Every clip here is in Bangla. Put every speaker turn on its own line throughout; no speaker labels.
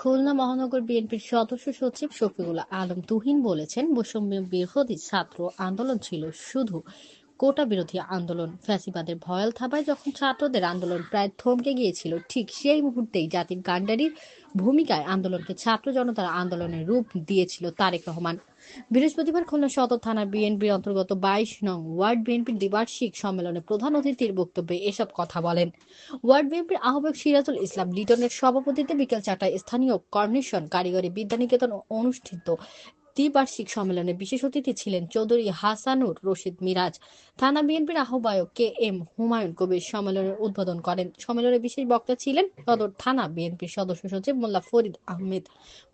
খুলনা মহানগর বিএনপির সদস্য সচিব শফিউল আলম তুহিন বলেছেন বৈষম্য বিরোধী ছাত্র আন্দোলন ছিল শুধু কোটা বিরোধী আন্দোলন। ফ্যাসিবাদের ভয়াল থাবায় যখন ছাত্রদের আন্দোলন প্রায় থমকে গিয়েছিল, ঠিক সেই মুহূর্তেই জাতির গান্ডারির ভূমিকায় আন্দোলনকে ছাত্র জনতার আন্দোলনের রূপ দিয়েছিল তারেক রহমান। বৃহস্পতিবার খুলনা সদর থানার বিএনপির অন্তর্গত বাইশ নং ওয়ার্ড বিএনপির দ্বিবার্ষিক সম্মেলনে প্রধান অতিথির বক্তব্যে এসব কথা বলেন। ওয়ার্ড বিএনপির আহ্বায়ক সিরাজুল ইসলাম লিটনের সভাপতিত্বে বিকেল চারটায় স্থানীয় কর্নেশন কারিগরি বিদ্যানিকেতন অনুষ্ঠিত দ্বিবার্ষিক সম্মেলনে বিশেষ অতিথি ছিলেন চৌধুরী হাসানুর রশিদ মিরাজ। থানা বিএনপির আহ্বায়ক কে এম হুমায়ুন কবির সম্মেলনের উদ্বোধন করেন। সম্মেলনে বিশেষ বক্তা ছিলেন সদর থানা বিএনপির সদস্য সচিব মোল্লা ফরিদ আহমেদ।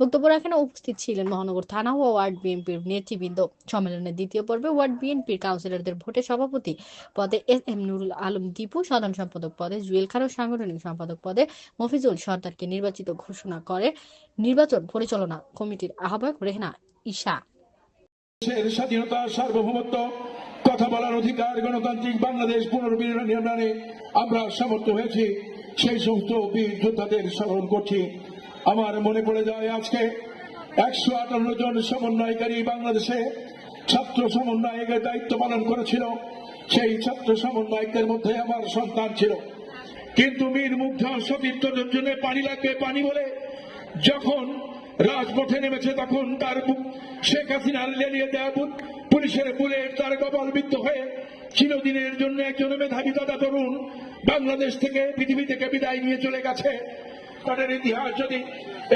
বক্তব্য রাখেন উপস্থিত ছিলেন মহানগর থানা ও ওয়ার্ড বিএনপির নেতৃবৃন্দ। সম্মেলনের দ্বিতীয় পর্বে ওয়ার্ড বিএনপির কাউন্সিলরদের ভোটে সভাপতি পদে এস এম নুরুল আলম দীপু সাধারণ সম্পাদক পদে জুয়েল খান ও সাংগঠনিক সম্পাদক পদে মফিজুল সর্দারকে নির্বাচিত ঘোষণা করে। নির্বাচন পরিচালনা কমিটির আহ্বায়ক রেহনা ঈশা।
স্বাধীনতা, সার্বভৌমত্ব কথা বলার অধিকার, গণতান্ত্রিক বাংলাদেশ পুনর্নির্মাণে আমরা সমর্থ হয়েছি। সেই সমস্ত বীর যোদ্ধাদের স্মরণ করছি। আমার মনে পড়ে যায় আজকে একশো আটান্ন জন সমন্বয়কারী বাংলাদেশে ছাত্র সমন্বয়কের দায়িত্ব পালন করেছিল। সেই ছাত্র সমন্বয়কের মধ্যে আমার সন্তান ছিল। কিন্তু মীর মুগ্ধ সতীর্থদের জন্য পানি লাগবে, পানি বলে যখন রাজপথে নেমেছে তখন তার শেখ হাসিনার লেলিয়ে দেয়া পুলিশের বুলেট তার কপালবিদ্ধ হয়ে চিরদিনের জন্য একজন মেধাবী দাদা তরুণ বাংলাদেশ থেকে পৃথিবী থেকে বিদায় নিয়ে চলে গেছে। তাদের ইতিহাস যদি এই